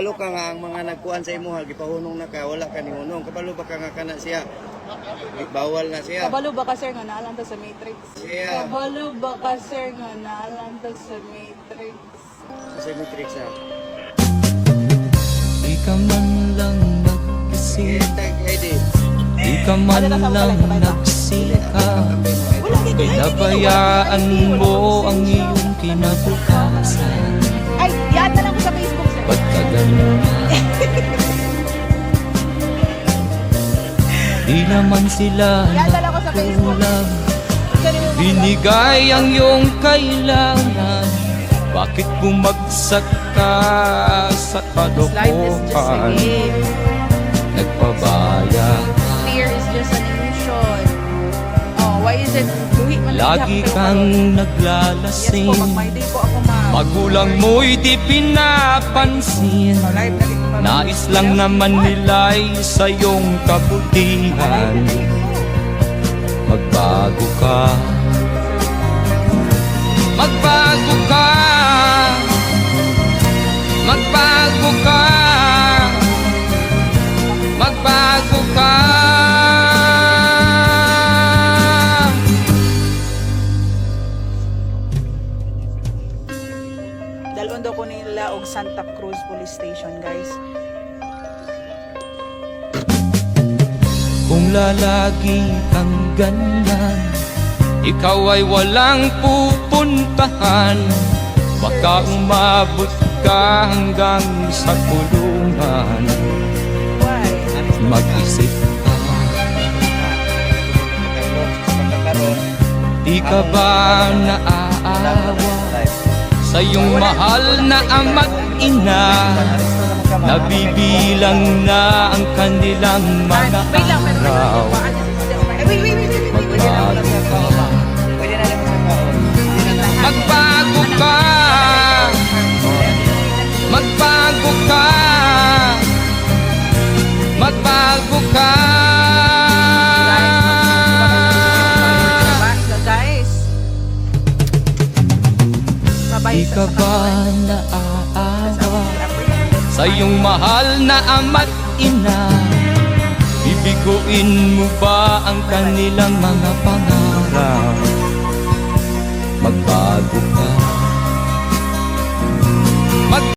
nga ang mga nagkuan sa imuha gipahunong na ka wala ka ni hunong kabalo ba ka nga kana siya bawal na siya Kabalo ba ka sir nga naalang ta sa Matrix? siya Kabalo ba ka sir nga naalang ta sa Matrix? sa matrix ha Di ka man lang nag-isip Tag ID Di ka man lang nagsika Pinabayaan mo ang iyong kinabukasan Di naman sila Yan na lang ko sa Facebook. kulang Sorry mo mga Binigay ang iyong kailangan Bakit bumagsak ka sa kalokohan. Nagpabaya Fear is just an illusion. Oh, why is it? Lagi kang naglalasing. Magulang mo'y di pinapansin. Nais lang naman nila'y sa iyong kabutihan Magbago ka. Magbago ka. Magbago ka. Magbago ka. Dalon daw ko nila og Santa Cruz Police Station, guys. Kung lalagi kang ganyan Ikaw ay walang pupuntahan. Baka umabot ka hanggang sa kulungan? Mag-isip ka. Di ka ba naaawa Sa iyong mahal na ama't ina Nabibilang na ang kanilang mga araw. Magbago ka Magbago ka Magbago ka Guys. Di ka ba naaawa Sa iyong mahal na ama't ina Bibiguin mo ba ang kanilang mga pangarap